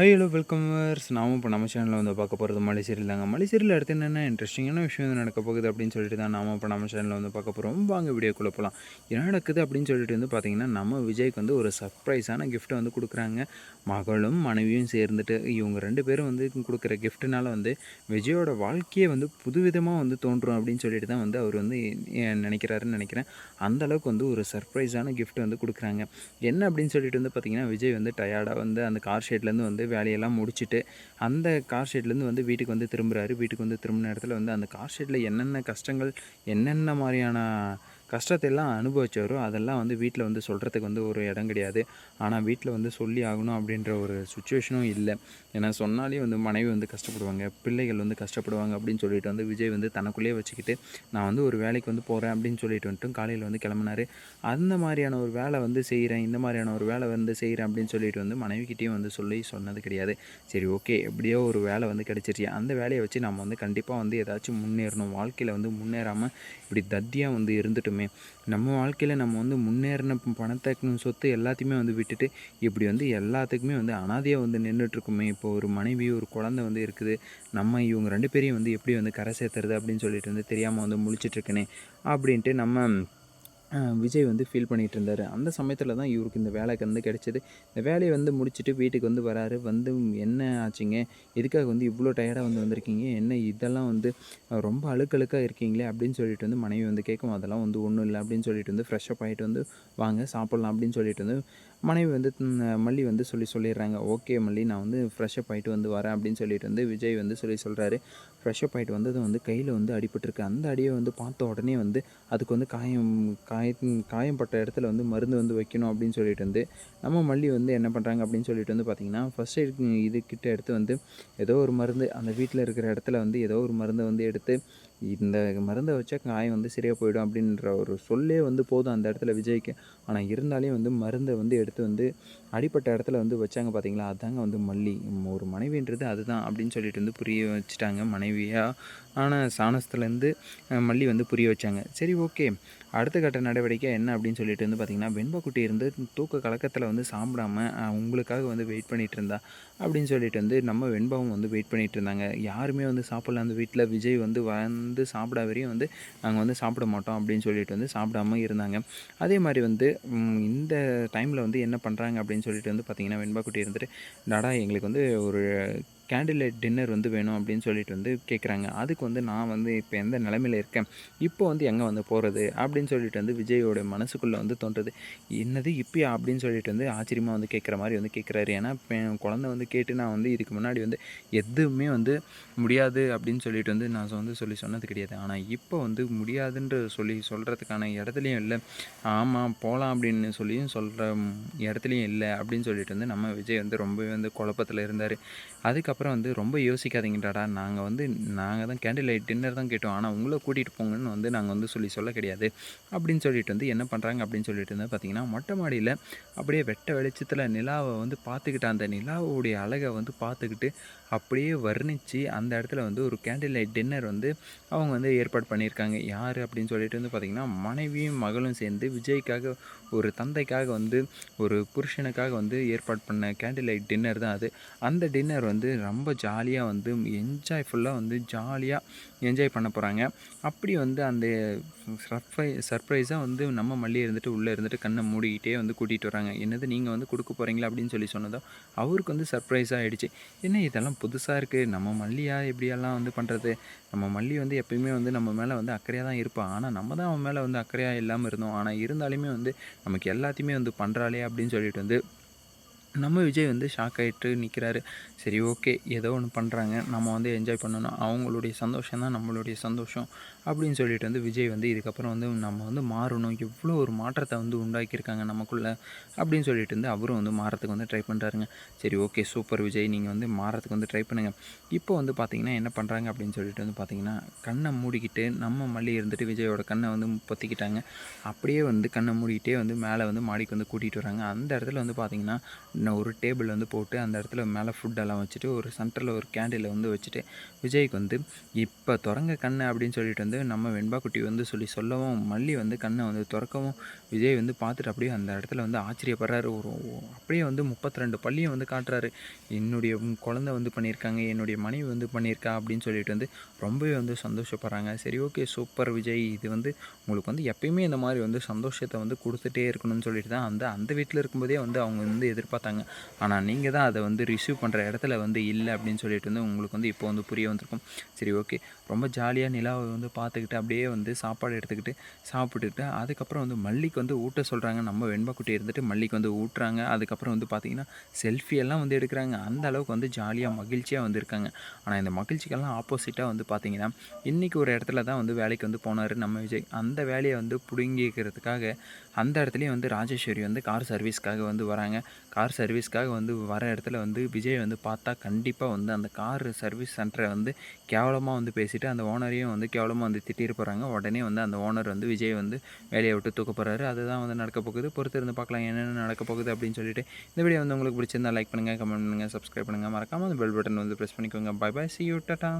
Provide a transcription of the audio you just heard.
Hi hello வெல்கமர்ஸ் நாமும் இப்போ நம்ம சேனலில் வந்து பார்க்க போகிறது மலைசீரியல் தாங்க. மலைசீரியல் அடுத்து என்னென்ன இன்ட்ரெஸ்டிங்கான விஷயம் வந்து நடக்க போகுது அப்படின்னு சொல்லிட்டு தான் நாம இப்போ நம்ம சேனலில் வந்து பார்க்க போகிறோம் வாங்க வீடியோக்குள்ளே போகலாம் என்ன நடக்குது அப்படின்னு சொல்லிட்டு வந்து பார்த்தீங்கன்னா நம்ம விஜய்க்கு வந்து ஒரு சர்ப்ரைஸான கிஃப்ட்டை வந்து கொடுக்குறாங்க. மகளும் மனைவியும் சேர்ந்துட்டு இவங்க ரெண்டு பேரும் வந்து கொடுக்குற கிஃப்ட்டுனால வந்து விஜயோட வாழ்க்கையே வந்து புதுவிதமாக வந்து தோன்றும் அப்படின்னு சொல்லிட்டு தான் வந்து அவர் வந்து நினைக்கிறாருன்னு நினைக்கிறேன். அந்த அளவுக்கு வந்து ஒரு சர்ப்ரைஸான கிஃப்ட் வந்து கொடுக்குறாங்க. என்ன அப்படின்னு சொல்லிட்டு வந்து பார்த்தீங்கன்னா விஜய் வந்து டயர்டாக வந்து அந்த கார் ஷேட்லேருந்து வந்து வேலையெல்லாம் முடிச்சுட்டு அந்த கார் ஷெட்லேருந்து வந்து வீட்டுக்கு வந்து திரும்புகிறாரு வீட்டுக்கு வந்து திரும்பின இடத்துல வந்து அந்த கார் ஷெட்டில் என்னென்ன கஷ்டங்கள் என்னென்ன மாதிரியான கஷ்டத்தை எல்லாம் அனுபவிச்சாரோ அதெல்லாம் வந்து வீட்டில் வந்து சொல்கிறதுக்கு வந்து ஒரு இடம் கிடையாது. ஆனால் வீட்டில் வந்து சொல்லி ஆகணும் அப்படின்ற ஒரு சுச்சுவேஷனும் இல்லை. ஏன்னா சொன்னாலே வந்து மனைவி வந்து கஷ்டப்படுவாங்க பிள்ளைகள் வந்து கஷ்டப்படுவாங்க அப்படின்னு சொல்லிட்டு வந்து விஜய் வந்து தனக்குள்ளேயே வச்சுக்கிட்டு நான் வந்து ஒரு வேலைக்கு வந்து போகிறேன் அப்படின்னு சொல்லிட்டு வந்துட்டு காலையில் வந்து கிளம்புனாரு. அந்த மாதிரியான ஒரு வேலை வந்து செய்கிறேன் இந்த மாதிரியான ஒரு வேலை வந்து செய்கிறேன் அப்படின்னு சொல்லிட்டு வந்து மனைவிக்கிட்டேயும் வந்து சொல்லி சொன்னது கிடையாது. சரி ஓகே எப்படியோ ஒரு வேலை வந்து கிடச்சிருச்சு. அந்த வேலையை வச்சு நம்ம வந்து கண்டிப்பாக வந்து ஏதாச்சும் முன்னேறணும். வாழ்க்கையில் வந்து முன்னேறாமல் இப்படி தத்தியாக வந்து இருந்துட்டுமே நம்ம வாழ்க்கையில் நம்ம வந்து முன்னேறின பணத்தை சொத்து எல்லாத்தையுமே வந்து விட்டுட்டு இப்படி வந்து எல்லாத்துக்குமே வந்து அனாதையாக வந்து நின்றுட்டுருக்குமே இப்போ ஒரு மனைவி ஒரு குழந்தை வந்து இருக்குது. நம்ம இவங்க ரெண்டு பேரையும் வந்து எப்படி வந்து கரை சேர்த்துறது அப்படின்னு சொல்லிட்டு வந்து தெரியாமல் வந்து முழிச்சிட்ருக்கனே அப்படின்ட்டு நம்ம விஜய் வந்து ஃபீல் பண்ணிகிட்டு இருந்தார் அந்த சமயத்தில் தான் இவருக்கு இந்த வேலைக்கு வந்து கிடைச்சிது. இந்த வேலையை வந்து முடிச்சுட்டு வீட்டுக்கு வந்து வராரு. வந்து என்ன ஆச்சுங்க? எதுக்காக வந்து இவ்வளோ டயர்டாக வந்து வந்திருக்கீங்க? என்ன இதெல்லாம் வந்து ரொம்ப அழுக்கழுக்காக இருக்கீங்களே அப்படின்னு சொல்லிட்டு வந்து மனைவி வந்து கேட்கும் அதெல்லாம் வந்து ஒன்றும் இல்லை அப்படின்னு சொல்லிட்டு வந்து ஃப்ரெஷ்அப் ஆகிட்டு வந்து வாங்க சாப்பிட்லாம் அப்படின்னு சொல்லிட்டு வந்து மனைவி வந்து மல்லி வந்து சொல்லி சொல்லிடுறாங்க. ஓகே மல்லி நான் வந்து ஃப்ரெஷ்ஷப் ஆகிட்டு வந்து வரேன் அப்படின்னு சொல்லிட்டு வந்து விஜய் வந்து சொல்லி சொல்கிறாரு ஃப்ரெஷ்ஷப் ஆகிட்டு வந்தது வந்து கையில் வந்து அடிபட்டிருக்கு. அந்த அடியை வந்து பார்த்த உடனே வந்து அதுக்கு வந்து காயம் காய காயம்பட்ட இடத்துல வந்து மருந்து வந்து வைக்கணும் அப்படின்னு சொல்லிட்டு வந்து நம்ம மல்லி வந்து என்ன பண்ணுறாங்க அப்படின்னு சொல்லிட்டு வந்து பார்த்திங்கன்னா ஃபஸ்ட் எய்ட் இது எடுத்து வந்து ஏதோ ஒரு மருந்து அந்த வீட்டில் இருக்கிற இடத்துல வந்து ஏதோ ஒரு மருந்தை வந்து எடுத்து இந்த மருந்தை வச்சா காயம் வந்து சரியாக போயிடும் அப்படின்ற ஒரு சொல்லே வந்து போதும் அந்த இடத்துல விஜய்க்கு. ஆனால் இருந்தாலே வந்து மருந்தை வந்து எடுத்து வந்து அடிப்பட்ட இடத்துல வந்து வச்சாங்க பார்த்தீங்களா அதாங்க வந்து மல்லி. ஒரு மனைவின்றது அதுதான் அப்படின்னு சொல்லிட்டு வந்து புரிய வச்சுட்டாங்க மனைவியாக ஆனால் சாணஸ்துலேருந்து மல்லி வந்து புரிய வச்சாங்க. சரி ஓகே. அடுத்த கட்ட நடவடிக்கை என்ன அப்படின்னு சொல்லிட்டு வந்து பார்த்திங்கன்னா வெண்பக்குட்டி இருந்து தூக்க கலக்கத்தில் வந்து சாப்பிடாம உங்களுக்காக வந்து வெயிட் பண்ணிகிட்டு இருந்தா அப்படின்னு சொல்லிட்டு வந்து நம்ம வெண்பாவும் வந்து வெயிட் பண்ணிகிட்டு இருந்தாங்க. யாருமே வந்து சாப்பிடல. அந்த வீட்டில் விஜய் வந்து வந்து சாப்பிட வரையும் வந்து நாங்கள் வந்து சாப்பிட மாட்டோம் அப்படின்னு சொல்லிட்டு வந்து சாப்பிடாம இருந்தாங்க. அதே மாதிரி வந்து இந்த டைமில் வந்து என்ன பண்ணுறாங்க அப்படின்னு சொல்லிட்டு வந்து பார்த்திங்கன்னா வெண்பாக்குட்டி இருந்துட்டு டாடா எங்களுக்கு வந்து ஒரு கேண்டில் டின்னர் வந்து வேணும் அப்படின்னு சொல்லிட்டு வந்து கேட்குறாங்க அதுக்கு வந்து நான் வந்து இப்போ எந்த நிலமையில இருக்கேன்? இப்போ வந்து எங்கே வந்து போகிறது அப்படின்னு சொல்லிட்டு வந்து விஜயோட மனசுக்குள்ளே வந்து தோன்றது. என்னது இப்பயா? அப்படின்னு சொல்லிட்டு வந்து ஆச்சரியமாக வந்து கேட்குற மாதிரி வந்து கேட்குறாரு ஏன்னா இப்போ என் குழந்தை வந்து கேட்டு நான் வந்து இதுக்கு முன்னாடி வந்து எதுவுமே வந்து முடியாது அப்படின்னு சொல்லிட்டு வந்து நான் வந்து சொல்லி சொன்னது கிடையாது. ஆனால் இப்போ வந்து முடியாதுன்ற சொல்லி சொல்கிறதுக்கான இடத்துலையும் இல்லை. ஆமாம் போகலாம் அப்படின்னு சொல்லியும் சொல்கிற இடத்துலையும் இல்லை அப்படின்னு சொல்லிட்டு வந்து நம்ம விஜய் வந்து ரொம்பவே வந்து குழப்பத்தில் இருந்தார். அதுக்கப்புறம் வந்து ரொம்ப யோசிக்காதீங்கடாடா. நாங்கள் வந்து நாங்கள் தான் கேண்டில் லைட் டின்னர் தான் கேட்டோம். ஆனால் உங்களை கூட்டிகிட்டு போங்கன்னு வந்து நாங்கள் வந்து சொல்லி சொல்ல கிடையாது. அப்படின்னு சொல்லிட்டு வந்து என்ன பண்ணுறாங்க அப்படின்னு சொல்லிட்டு வந்து பார்த்தீங்கன்னா மொட்டை மாடியில் அப்படியே வெட்ட வெளிச்சத்தில் நிலாவை வந்து பார்த்துக்கிட்டு அந்த நிலாவுடைய அழகை வந்து பார்த்துக்கிட்டு அப்படியே வர்ணித்து அந்த இடத்துல வந்து ஒரு கேண்டில் லைட் டின்னர் வந்து அவங்க வந்து ஏற்பாடு பண்ணியிருக்காங்க. யார் அப்படின்னு சொல்லிட்டு வந்து பார்த்திங்கன்னா மனைவியும் மகளும் சேர்ந்து விஜய்க்காக ஒரு தந்தைக்காக வந்து ஒரு புருஷனுக்காக வந்து ஏற்பாடு பண்ண கேண்டில் லைட் டின்னர் தான் அது. அந்த டின்னர் வந்து ரொம்ப ஜாலியாக வந்து என்ஜாய்ஃபுல்லாக வந்து ஜாலியாக என்ஜாய் பண்ண போகிறாங்க அப்படி வந்து அந்த சர்ப்ரை சர்ப்ரைஸாக வந்து நம்ம மல்லி இருந்துட்டு உள்ளே இருந்துட்டு கண்ணை மூடிக்கிட்டே வந்து கூட்டிகிட்டு வராங்க. என்னது நீங்கள் வந்து கொடுக்க போகிறீங்களா அப்படின்னு சொல்லி சொன்னதோ அவருக்கு வந்து சர்ப்ரைஸாக ஆகிடுச்சு என்ன இதெல்லாம் புதுசாக இருக்குது நம்ம மல்லியாக எப்படியெல்லாம் வந்து பண்ணுறது நம்ம மல்லி வந்து எப்பயுமே வந்து நம்ம மேலே வந்து அக்கறையாக தான் இருப்பான் ஆனால் நம்ம தான் அவன் மேலே வந்து அக்கறையாக இல்லாமல் இருந்தோம். ஆனால் இருந்தாலுமே வந்து நமக்கு எல்லாத்தையுமே வந்து பண்ணுறாளே அப்படின்னு சொல்லிட்டு வந்து நம்ம விஜய் வந்து ஷாக் ஆகிட்டு நிற்கிறாரு சரி ஓகே ஏதோ ஒன்று பண்ணுறாங்க நம்ம வந்து என்ஜாய் பண்ணணும். அவங்களுடைய சந்தோஷம் தான் நம்மளுடைய சந்தோஷம். அப்படின்னு சொல்லிட்டு வந்து விஜய் வந்து இதுக்கப்புறம் வந்து நம்ம வந்து மாறணும். எவ்வளோ ஒரு மாற்றத்தை வந்து உண்டாக்கியிருக்காங்க நமக்குள்ளே அப்படின்னு சொல்லிட்டு வந்து அவரும் வந்து மாறத்துக்கு வந்து ட்ரை பண்ணுறாருங்க சரி ஓகே சூப்பர் விஜய் நீங்கள் வந்து மாறத்துக்கு வந்து ட்ரை பண்ணுங்கள் இப்போ வந்து பார்த்தீங்கன்னா என்ன பண்ணுறாங்க அப்படின்னு சொல்லிட்டு வந்து பார்த்திங்கன்னா கண்ணை மூடிக்கிட்டு நம்ம மல்லி இருந்துட்டு விஜயோட கண்ணை வந்து பொத்திக்கிட்டாங்க. அப்படியே வந்து கண்ணை மூடிக்கிட்டே வந்து மேலே வந்து மாடிக்கு வந்து கூட்டிகிட்டு வராங்க. அந்த இடத்துல வந்து பார்த்திங்கன்னா ஒரு டேபிள் வந்து போட்டு அந்த இடத்துல மேலே ஃபுட்டெல்லாம் வச்சுட்டு ஒரு சென்டரில் ஒரு கேண்டில் வந்து வச்சுட்டு விஜய்க்கு வந்து இப்போ திறங்க கண்ணு அப்படின்னு சொல்லிட்டு வந்து வந்து நம்ம வெண்பா குட்டி வந்து சொல்லி சொல்லவும் மல்லி வந்து கண்ணை வந்து திறக்கவும் விஜய் வந்து பார்த்துட்டு அப்படியே அந்த இடத்துல வந்து ஆச்சரியப்படுறாரு. ஒரு அப்படியே வந்து முப்பத்தி ரெண்டு பள்ளியும் வந்து காட்டுறாரு. என்னுடைய குழந்தை வந்து பண்ணியிருக்காங்க என்னுடைய மனைவி வந்து பண்ணியிருக்கா அப்படின்னு சொல்லிட்டு வந்து ரொம்பவே வந்து சந்தோஷப்படுறாங்க. சரி ஓகே சூப்பர் விஜய். இது வந்து உங்களுக்கு வந்து எப்பயுமே இந்த மாதிரி வந்து சந்தோஷத்தை வந்து கொடுத்துட்டே இருக்கணும்னு சொல்லிட்டு தான் அந்த அந்த வீட்டில் இருக்கும்போதே வந்து அவங்க வந்து எதிர்பார்த்தாங்க. ஆனால் நீங்கள் தான் அதை வந்து ரிசீவ் பண்ணுற இடத்துல வந்து இல்லை அப்படின்னு சொல்லிட்டு வந்து உங்களுக்கு வந்து இப்போ வந்து புரிய வந்திருக்கும். சரி ஓகே. ரொம்ப ஜாலியாக நிலாவை வந்து பார்த்துக்கிட்டு அப்படியே வந்து சாப்பாடு எடுத்துக்கிட்டு சாப்பிட்டுட்டு அதுக்கப்புறம் வந்து மல்லிக்கு வந்து ஊட்ட சொல்கிறாங்க நம்ம வெண்பாக்குட்டி இருந்துட்டு மல்லிக்கு வந்து ஊட்டுறாங்க. அதுக்கப்புறம் வந்து பார்த்திங்கன்னா செல்ஃபி எல்லாம் வந்து எடுக்கிறாங்க. அந்த அளவுக்கு வந்து ஜாலியாக மகிழ்ச்சியாக வந்து இருக்காங்க. ஆனால் இந்த மகிழ்ச்சிக்கெல்லாம் ஆப்போசிட்டாக வந்து பார்த்திங்கன்னா இன்றைக்கி ஒரு இடத்துல தான் வந்து வேலைக்கு வந்து போனார் நம்ம விஜய். அந்த வேலையை வந்து பிடுங்கிக்கிறதுக்காக அந்த இடத்துலையும் வந்து ராஜேஸ்வரி வந்து கார் சர்வீஸ்க்காக வந்து வராங்க. கார் சர்வீஸ்க்காக வந்து வர இடத்துல வந்து விஜய் வந்து பார்த்தா கண்டிப்பாக வந்து அந்த கார் சர்வீஸ் சென்டரை வந்து கேவலமாக வந்து பேசிட்டு அந்த ஓனரையும் வந்து கேவலமாக வந்து திட்டிட்டு போகிறாங்க உடனே வந்து அந்த ஓனர் வந்து விஜய் வந்து வேலையை விட்டு தூக்க போகிறாரு அதுதான் வந்து நடக்க போகுது. பொறுத்து இருந்து பார்க்கலாம் என்னென்ன நடக்க போகுது அப்படின்னு சொல்லிட்டு இந்த வீடியோ வந்து உங்களுக்கு பிடிச்சிருந்தா லைக் பண்ணுங்கள் கமெண்ட் பண்ணுங்கள் சப்ஸ்கிரைப் பண்ணுங்கள் மறக்காமல் அந்த பெல் பட்டன் வந்து ப்ரெஸ் பண்ணிக்கோங்க. Bye bye see you tata